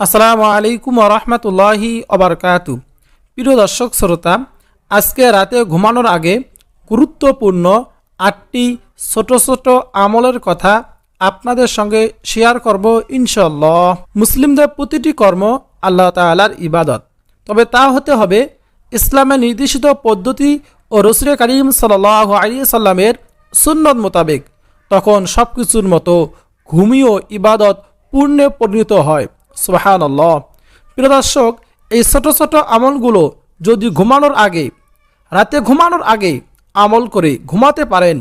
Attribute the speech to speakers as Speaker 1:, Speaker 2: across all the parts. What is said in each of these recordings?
Speaker 1: আসসালামু আলাইকুম রহমতুল্লাহি অবরকাতু প্রিয় দর্শক, শ্রোতা, আজকে রাতে ঘুমানোর আগে গুরুত্বপূর্ণ আটটি ছোট ছোট আমলের কথা আপনাদের সঙ্গে শেয়ার করব ইনশাল্লাহ মুসলিমদের প্রতিটি কর্ম আল্লাহ তালার ইবাদত। তবে তা হতে হবে ইসলামের নির্দেশিত পদ্ধতি ও রসুল করিম সাল আলী সাল্লামের সুন্নত মোতাবেক। তখন সব কিছুর মতো ঘুমিও ইবাদত পূর্ণে পরিণত হয়। সুবাহান আল্লাহ প্রিয় দর্শক, এই ছোট ছোট আমলগুলো যদি ঘুমানোর আগে, রাতে ঘুমানোর আগে আমল করে ঘুমাতে পারেন,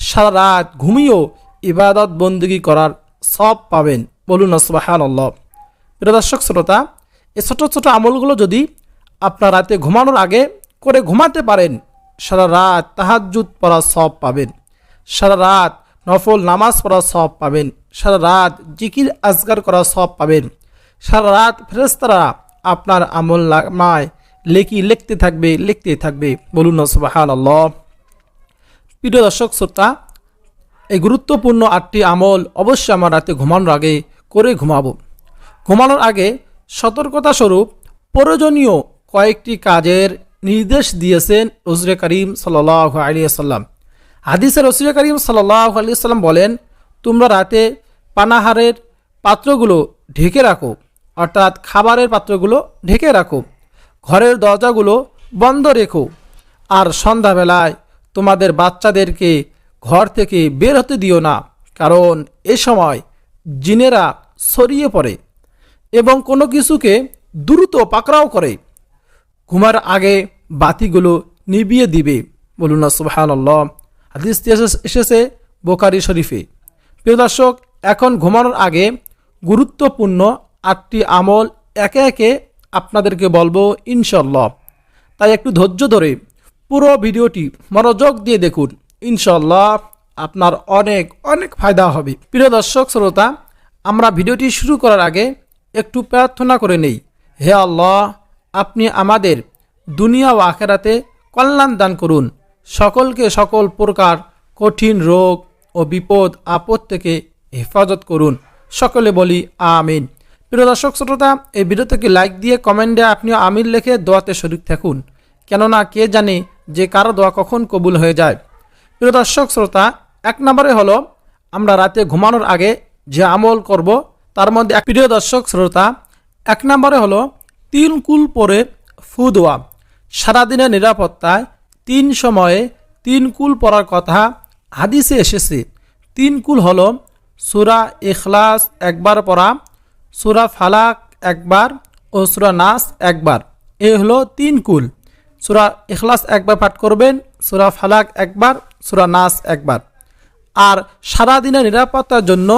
Speaker 1: সারা রাত ঘুমিয়েও ইবাদত বন্দিগি করার সব পাবেন। বলুন সুবাহান আল্লাহ প্রিয় দর্শক, শ্রোতা, এই ছোট ছোট আমলগুলো যদি আপনার রাতে ঘুমানোর আগে করে ঘুমাতে পারেন, সারা রাত তাহাজুদ পড়া সব পাবেন, সারা রাত নফল নামাজ পড়া সব পাবেন, সারা রাত জিকির আজগার করা সব পাবেন। সারা রাত ফেরেস্তারা আপনার আমল নামায় লেখি, লিখতে থাকবে লিখতে থাকবে। বলুন সুবাহান আল্লাহ প্রিয় দর্শক, শ্রোতা, এই গুরুত্বপূর্ণ আটটি আমল অবশ্যই আমার রাতে ঘুমানোর আগে করে ঘুমাবো। ঘুমানোর আগে সতর্কতা স্বরূপ প্রয়োজনীয় কয়েকটি কাজের নির্দেশ দিয়েছেন রসুল করিম সাল্লাহ আলিয়াল্লাম হাদিসের রসুল করিম সাল্লাহ আলিয়াল্লাম বলেন, তোমরা রাতে পানাহারের পাত্রগুলো ঢেকে রাখো অর্থাৎ খাবারের পাত্রগুলো ঢেকে রাখো। ঘরের দরজাগুলো বন্ধ রেখো। আর সন্ধ্যাবেলায় তোমাদের বাচ্চাদেরকে ঘর থেকে বের হতে দিও না, কারণ এ সময় জিনেরা ছড়িয়ে পড়ে এবং কোনো কিছুকে দ্রুত পাকড়াও করে। ঘুমার আগে বাতিগুলো নিবিয়ে দিবে। বলুন না হাদিস এসেছে বোকারি শরীফে। প্রিয় দর্শক, এখন ঘুমানোর আগে গুরুত্বপূর্ণ আটটি আমল একে একে আপনাদেরকে বলব ইনশাল্লাহ তাই একটু ধৈর্য ধরে পুরো ভিডিওটি মনোযোগ দিয়ে দেখুন। ইনশাল্লাহ আপনার অনেক অনেক ফায়দা হবে। প্রিয় দর্শক, শ্রোতা, আমরা ভিডিওটি শুরু করার আগে একটু প্রার্থনা করে নেই। হে আল্লাহ, আপনি আমাদের দুনিয়া ও আখেরাতে কল্যাণ দান করুন। সকলকে সকল প্রকার কঠিন রোগ ও বিপদ, আপদ থেকে হেফাজত করুন। সকলে বলি আমিন। প্রিয় দর্শক, শ্রোতা, এই ভিডিওটাকে লাইক দিয়ে কমেন্টে আপনিও আমির লেখে দোয়াতে শরিক থাকুন। কেননা কে জানে যে কারও দোয়া কখন কবুল হয়ে যায়। প্রিয় দর্শক, শ্রোতা, এক নম্বরে হলো, আমরা রাতে ঘুমানোর আগে যে আমল করব, তার মধ্যে এক প্রিয় দর্শক, শ্রোতা, এক নম্বরে হলো, তিন কুল পরে ফু দেওয়া সারাদিনের নিরাপত্তায় তিন সময়ে তিন কুল পড়ার কথা হাদিসে এসেছে। তিন কুল হলো, সুরা ইখলাস একবার পড়া সুরা ফালাক একবার ও সুরা নাস একবার। এ হলো তিন কুল। সুরা ইখলাস একবার পাঠ করবেন, সুরা ফালাক একবার, সুরা নাস একবার। আর সারাদিনের নিরাপত্তার জন্য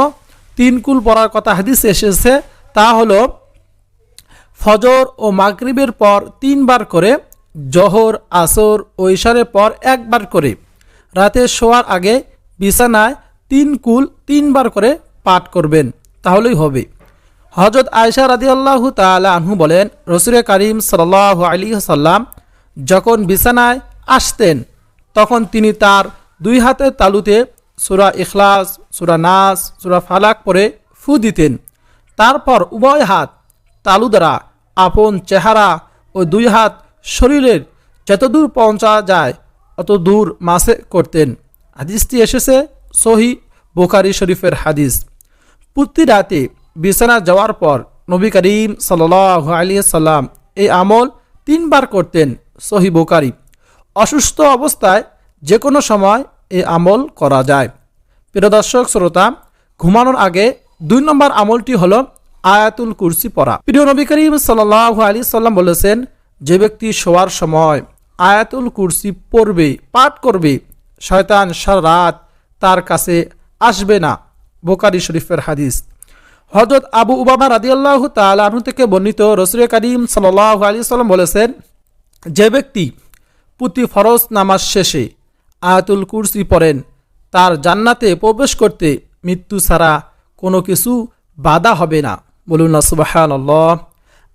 Speaker 1: তিন কুল পড়ার কথা হাদিস এসেছে, তা হলো ফজর ও মাগরিবের পর তিনবার করে, জহর, আসর ও ইশারের পর একবার করে। রাতে শোয়ার আগে বিছানায় তিন কুল তিনবার করে পাঠ করবেন, তাহলেই হবে। হজরত আয়সা রাদি আল্লাহ তালা আনহু বলেন রসুল করিম সাল আলী সাল্লাম যখন বিছানায় আসতেন, তখন তিনি তার দুই হাতের তালুতে সুরা ইখলাস, সুরা নাস, সুরা ফালাক পরে ফু দিতেন। তারপর উভয় হাত তালু দ্বারা আপন চেহারা ও দুই হাত শরীরের যতদূর পৌঁছা যায় অত দূর মাসে করতেন। হাদিসটি এসেছে সহি বোকারি শরীফের হাদিস। প্রতি রাতে বিছানা যাওয়ার পর নবী করিম সাল আলী সাল্লাম এই আমল তিনবার করতেন সহি বোকারি অসুস্থ অবস্থায় যে কোনো সময় এই আমল করা যায়। প্রিয় দর্শক, শ্রোতা, ঘুমানোর আগে দুই নম্বর আমলটি হলো আয়াতুল কুরসি পড়া। প্রিয় নবী করিম সাল্লাহ আলী সাল্লাম বলেছেন, যে ব্যক্তি শোয়ার সময় আয়াতুল কুরসি পড়বে, পাঠ করবে, শয়তান সারা রাত তার কাছে আসবে না। বোকারি শরীফের হাদিস। হজরত আবু উবামা রাদিয়াল্লাহ তালু থেকে বর্ণিত রসুল করিম সাল্লাহ আলী সাল্লাম বলেছেন, যে ব্যক্তি প্রতি ফরজ নামাজ শেষে আয়াতুল কুরসি পড়েন, তার জান্নাতে প্রবেশ করতে মৃত্যু ছাড়া কোনো কিছু বাধা হবে না। বলুন না সুবাহান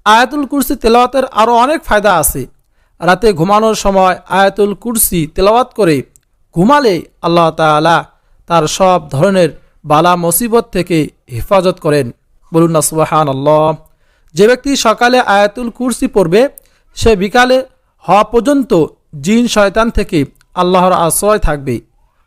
Speaker 1: আয়াতুল কুরসি তেলাওয়াতের আরও অনেক ফায়দা আছে। রাতে ঘুমানোর সময় আয়াতুল কুরসি তেলাওয়াত করে ঘুমালে আল্লাহ তালা তার সব ধরনের বালা মুসিবত থেকে হেফাজত করেন। বলুন না সুবাহান আল্লাহ যে ব্যক্তি সকালে আয়াতুল কুরসি পড়বে, সে বিকালে হওয়া পর্যন্ত জিন শয়তান থেকে আল্লাহর আশ্রয় থাকবে।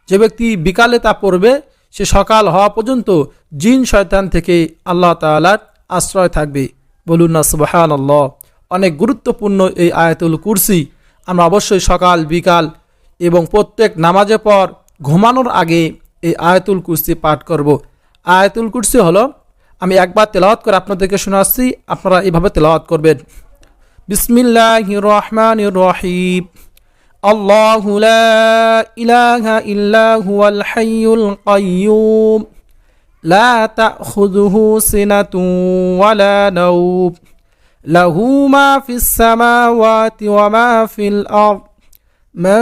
Speaker 1: যে ব্যক্তি বিকালে তা পড়বে, সে সকাল হওয়া পর্যন্ত জিন শয়তান থেকে আল্লাহ তালার আশ্রয় থাকবে। বলুন না সুবাহান আল্লাহ অনেক গুরুত্বপূর্ণ এই আয়াতুল কুরসি। আমরা অবশ্যই সকাল, বিকাল এবং প্রত্যেক নামাজে পর ঘুমানোর আগে এই আয়াতুল কুরসি পাঠ করব। আয়াতুল কুরসি হলো আমি একবার তেলাওয়াত করে আপনাদেরকে শোনাচ্ছি আপনারা এভাবে তেলাওয়াত করবেন বিসমিল্লাহ রহমান রহিম الله لا إله إلا هو الحي القيوم لا تأخذه سنة ولا نوم له ما في السماوات وما في الأرض من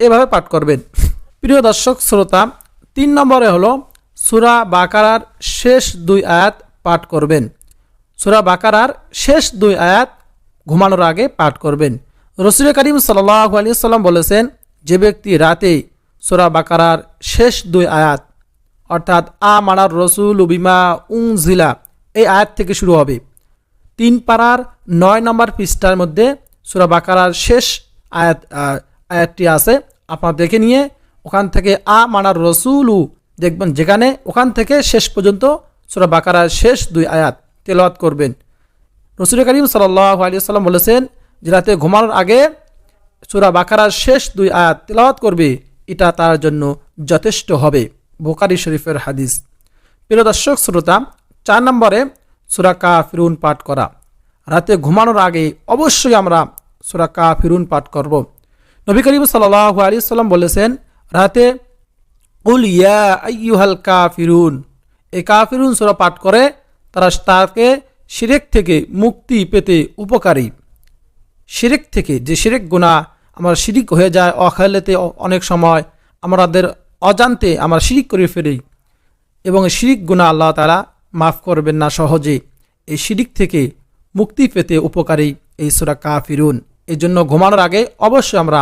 Speaker 1: এভাবে পাঠ করবেন। প্রিয় দর্শক, শ্রোতা, তিন নম্বরে হলো সুরা বাকারার শেষ দুই আয়াত পাঠ করবেন। সুরা বাকারার শেষ দুই আয়াত ঘুমানোর আগে পাঠ করবেন। রসুল করিম সাল্লাহ আলী সাল্লাম বলেছেন, যে ব্যক্তি রাতে সুরা বাকারার শেষ দুই আয়াত, অর্থাৎ আ মানার রসুল বিমা উং জিলা এই আয়াত থেকে শুরু হবে। তিন পাড়ার নয় নম্বর পৃষ্ঠার মধ্যে সুরা বাকারার শেষ আয়াত আয়াতটি আছে। আপনার দেখে নিয়ে ওখান থেকে আ মানার রসুলু দেখবেন, যেখানে ওখান থেকে শেষ পর্যন্ত সুরা বাকারার শেষ দুই আয়াত তেলাওয়াত করবেন। রসুল করিম সাল্লাহ আলী সাল্লাম বলেছেন, যে রাতে ঘুমানোর আগে সুরা বাকারার শেষ দুই আয়াত তেলাওয়াত করবে, এটা তার জন্য যথেষ্ট হবে। বোকারি শরীফের হাদিস। প্রিয় দর্শক, শ্রোতা, চার নম্বরে সুরা কা ফিরুন পাঠ করা। রাতে ঘুমানোর আগে অবশ্যই আমরা সুরা কা ফিরুন পাঠ করব। নবী করিম সাল্লাহ আলী সাল্লাম বলেছেন, রাতে উল ইয়া আইয়ুহাল কা ফিরুন এই কা ফিরুন সুরা পাঠ করে তারা তাকে শিরেক থেকে মুক্তি পেতে উপকারী। শিরেক থেকে যে শিরেক গুণা আমার শিরিক হয়ে যায়, অখেলেতে অনেক সময় আমাদের অজান্তে আমরা শিরিক করে ফেলি এবং শিরিক গুণা আল্লাহ তালা মাফ করবেন না সহজে। এই শিরিক থেকে মুক্তি পেতে উপকারী এই সুরা কা ফিরুন এই জন্য ঘুমানোর আগে অবশ্যই আমরা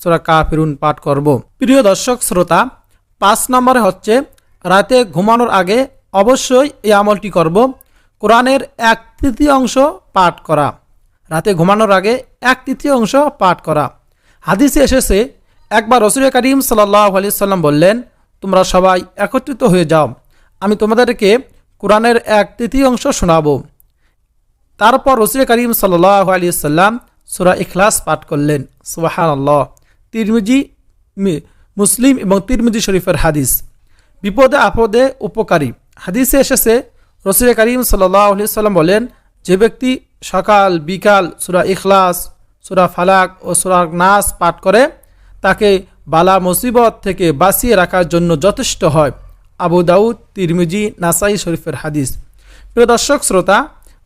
Speaker 1: সুরা কা ফিরুন পাঠ করব। প্রিয় দর্শক, শ্রোতা, পাঁচ নম্বরে হচ্ছে রাতে ঘুমানোর আগে অবশ্যই এই আমলটি করব। কোরআনের এক তৃতীয় অংশ পাঠ করা। রাতে ঘুমানোর আগে এক তৃতীয় অংশ পাঠ করা। হাদিসে এসেছে, একবার রসুল করিম সাল্লাহ আলি সাল্লাম বললেন, তোমরা সবাই একত্রিত হয়ে যাও। আমি তোমাদেরকে কোরআনের এক তৃতীয় অংশ শোনাবো। তারপর রসুল করিম সাল্লাহ আলি সাল্লাম সুরা ইখলাস পাঠ করলেন। সুবাহান আল্লাহ তিরমিজি মুসলিম এবং তিরমিজি শরীফের হাদিস। বিপদে আপদে উপকারী। হাদিসে এসেছে, রসুল করিম সাল্লি সাল্লাম বলেন, যে ব্যক্তি সকাল, বিকাল সুরা ইখলাস, সুরা ফালাক ও সুরা নাস পাঠ করে, তাকে বালা মুসিবত থেকে বাঁচিয়ে রাখার জন্য যথেষ্ট হয়। আবু দাউদ, তিরমিজি, নাসাই শরীফের হাদিস। প্রিয় দর্শক, শ্রোতা,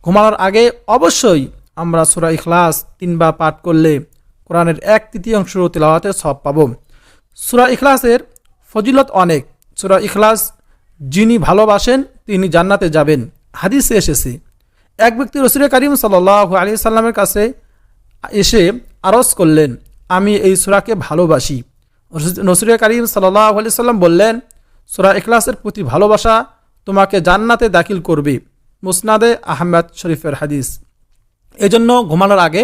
Speaker 1: ঘুমানোর আগে অবশ্যই আমরা সুরা ইখলাস তিনবার পাঠ করলে কোরআনের এক তৃতীয়াংশ তেলাওয়াতে সব পাব। সুরা ইখলাসের ফজিলত অনেক। সুরা ইখলাস, যিনি ভালোবাসেন, তিনি জান্নাতে যাবেন। হাদিসে এসেছে, এক ব্যক্তি রসুল করিম সাল আলী সাল্লামের কাছে এসে আরজ করলেন, আমি এই সুরাকে ভালোবাসি। নসুর করিম সাল্লাহ আলি সাল্লাম বললেন সুরা এখলাসের প্রতি ভালোবাসা তোমাকে জান্নাতে দাখিল করবে। মুসনাদে আহমেদ শরীফের হাদিস। এজন্য ঘুমানোর আগে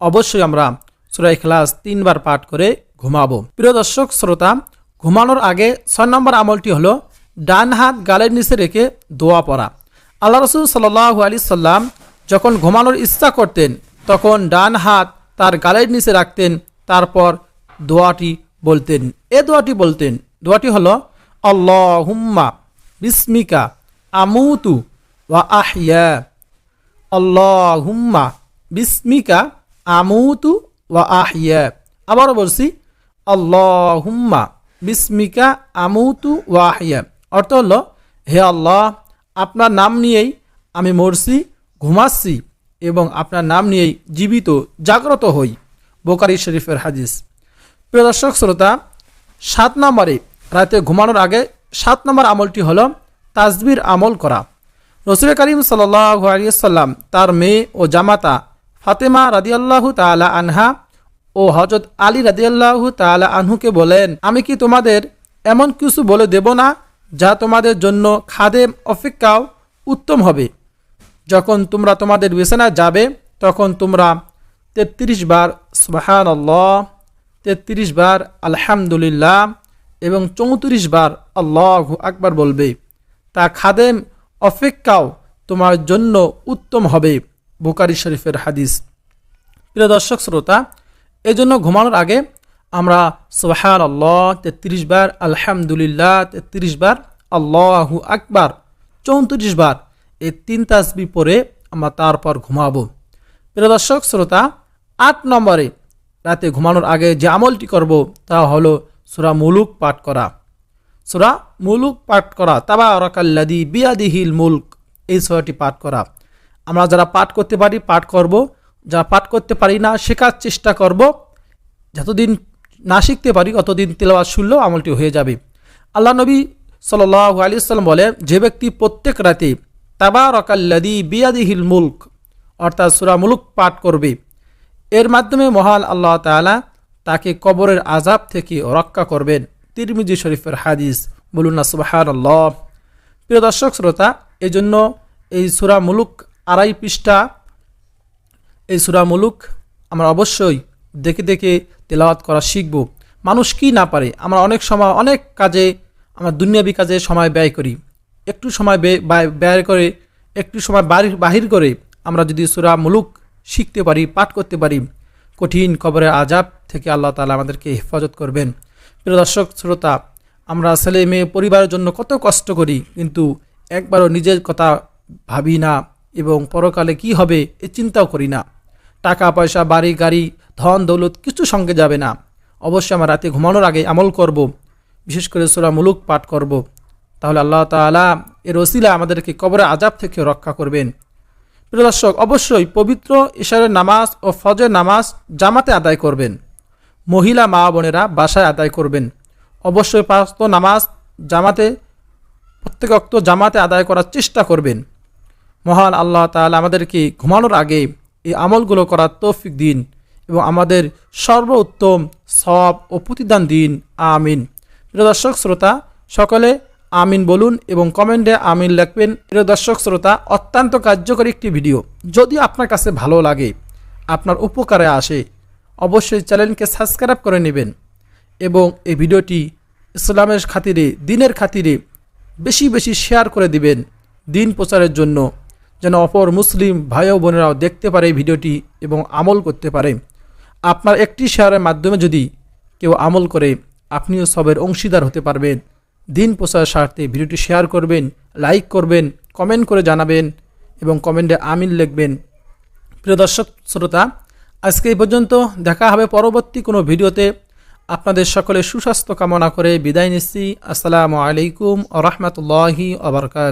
Speaker 1: অবশ্যই আমরা সুরা এখলাস তিনবার পাঠ করে ঘুমাবো। প্রিয় দর্শক, শ্রোতা, ঘুমানোর আগে ছয় নম্বর আমলটি হলো ডান হাত গালের নিচে রেখে দোয়া পড়া। আল্লাহ রসুল সাল্লাহ আলি সাল্লাম যখন ঘুমানোর ইচ্ছা করতেন, তখন ডান হাত তার গালের নিচে রাখতেন, তারপর দোয়াটি বলতেন। এ দোয়াটি বলতেন, দোয়াটি হলো আল্লাহ হুম্মা বিস্মিকা আমুতু ওয়া আহিয়া আল্লাহ হুম্মা বিস্মিকা আমুতু ওয়া আহিয়া আবারও বলছি আল্লাহ হুম্মা বিস্মিকা আমুতু ওয়া আহিয়া অর্থ হলো, হে আল্লাহ, আপনার নাম নিয়েই আমি মরছি, ঘুমাচ্ছি এবং আপনার নাম নিয়েই জীবিত, জাগ্রত হই। বোকারি শরীফের হাদিস। প্রিয় দর্শক, শ্রোতা, সাত নম্বরে রাতে ঘুমানোর আগে সাত নম্বর আমলটি হলো তাজবির আমল করা। রসুল করিম সাল্লাম তার মেয়ে ও জামাতা ফাতেমা রাদিয়াল্লাহু তালা আনহা ও হজরত আলী রাদিয়াল্লাহু তালা আনহুকে বলেন, আমি কি তোমাদের এমন কিছু বলে দেব না যা তোমাদের জন্য খাদেম অপেক্ষাও উত্তম হবে? যখন তোমরা তোমাদের বিছানায় যাবে, তখন তোমরা তেত্রিশ বার সুবাহান আল্লাহ তেত্রিশ বার আলহামদুলিল্লাহ এবং চৌত্রিশ বার আল্লাহ আকবার বলবে, তা খাদেম, অপেক্ষাও তোমার জন্য উত্তম হবে। বুকারি শরীফের হাদিস। প্রিয় দর্শক শ্রোতা, এজন্য ঘুমানোর আগে আমরা সোহান আল্লাহ তেত্রিশ বার আলহামদুলিল্লাহ, তেত্রিশ বার আল্লাহু আকবার, চৌত্রিশ বার এই তিন তাসবি পরে আমরা তারপর ঘুমাবো। প্রিয় দর্শক শ্রোতা, আট নম্বরে রাতে ঘুমানোর আগে যে আমলটি করব তা হলো সুরা মুলুক পাঠ করা। সুরা মুলুক পাঠ করা। তাবা রকাল্লাদি বিয়াদিহিল মুলক, এই সুরাটি পাঠ করা। আমরা যারা পাঠ করতে পারি, পাঠ করব। যারা পাঠ করতে পারি না, শেখার চেষ্টা করব। যতদিন না শিখতে পারি অতদিন তেলাওয়াত শুনলেও আমলটি হয়ে যাবে। আল্লাহ নবী সাল্লাহ আলী সাল্লাম বলে যে ব্যক্তি প্রত্যেক রাতে তাবা রকাল্লাদি বিয়াদিহিল মুলক, অর্থাৎ সুরা মুলুক পাঠ করবে, এর মাধ্যমে মহান আল্লাহ তাআলা তাকে কবরের আজাব থেকে রক্ষা করবেন। তিরমিজি শরীফের হাদিস। বলুন না সুবাহান প্রিয় দর্শক, শ্রোতা এই জন্য এই সুরা মুলুক আড়াই পৃষ্ঠা, এই সুরা মুলুক আমরা অবশ্যই দেখে দেখে তেলাওয়াত করা শিখব। মানুষ কি না পারে? আমরা অনেক সময়, অনেক কাজে, আমরা দুনিয়াবি কাজে সময় ব্যয় করি। একটু সময় ব্যয় করে, একটু সময় বাহির বাহির করে আমরা যদি সুরা মুলুক শিখতে পারি, পাঠ করতে পারি কঠিন কবরের আজাব থেকে আল্লাহ তালা আমাদেরকে হেফাজত করবেন। প্রিয় দর্শক, শ্রোতা, আমরা ছেলে মেয়ে পরিবারের জন্য কত কষ্ট করি, কিন্তু একবারও নিজের কথা ভাবি না এবং পরকালে কি হবে এ চিন্তাও করি না। টাকা, পয়সা, বাড়ি, গাড়ি, ধন, দৌলত কিছু সঙ্গে যাবে না। অবশ্যই আমরা রাতে ঘুমানোর আগে আমল করব, বিশেষ করে সুরা মুলুক পাঠ করব। তাহলে আল্লাহ তাআলা এর ওসিলা আমাদেরকে কবরে আজাব থেকে রক্ষা করবেন। প্রিয় দর্শক, অবশ্যই পবিত্র ঈশ্বরের নামাজ ও ফজের নামাজ জামাতে আদায় করবেন। মহিলা মা বোনেরা বাসায় আদায় করবেন। অবশ্যই পাঁচত নামাজ জামাতে, প্রত্যেক অক্ত জামাতে আদায় করার চেষ্টা করবেন। মহান আল্লাহ তাআলা আমাদেরকে ঘুমানোর আগে এই আমলগুলো করার তৌফিক দিন এবং আমাদের সর্বোত্তম সব ও প্রতিদান দিন। আমিন। প্রিয় দর্শক, শ্রোতা, সকলে আমিন বলুন এবং কমেন্টে আমিন লিখবেন। প্রিয় দর্শক, শ্রোতা, অত্যন্ত কার্যকরী একটি ভিডিও। যদি আপনার কাছে ভালো লাগে, আপনার উপকারে আসে, অবশ্যই চ্যানেলকে সাবস্ক্রাইব করে নেবেন এবং এই ভিডিওটি ইসলামের খাতিরে, দিনের খাতিরে বেশি বেশি শেয়ার করে দিবেন দিন প্রচারের জন্য, যেন অপর মুসলিম ভাই ও বোনেরাও দেখতে পারে ভিডিওটি এবং আমল করতে পারে। আপনার একটি শেয়ারের মাধ্যমে যদি কেউ আমল করে, আপনিও সবের অংশীদার হতে পারবেন। দিন প্রচার স্বার্থে ভিডিওটি শেয়ার করবেন, লাইক করবেন, কমেন্ট করে জানাবেন এবং কমেন্টে আমিন লিখবেন। প্রিয় দর্শক, শ্রোতা, আজকে এই পর্যন্ত দেখা হবে পরবর্তী কোনো ভিডিওতে। আপনাদের সকলে সুস্বাস্থ্য কামনা করে বিদায় নিচ্ছি। আসসালামু আলাইকুম আ রহমতুল্লাহি আবরকাত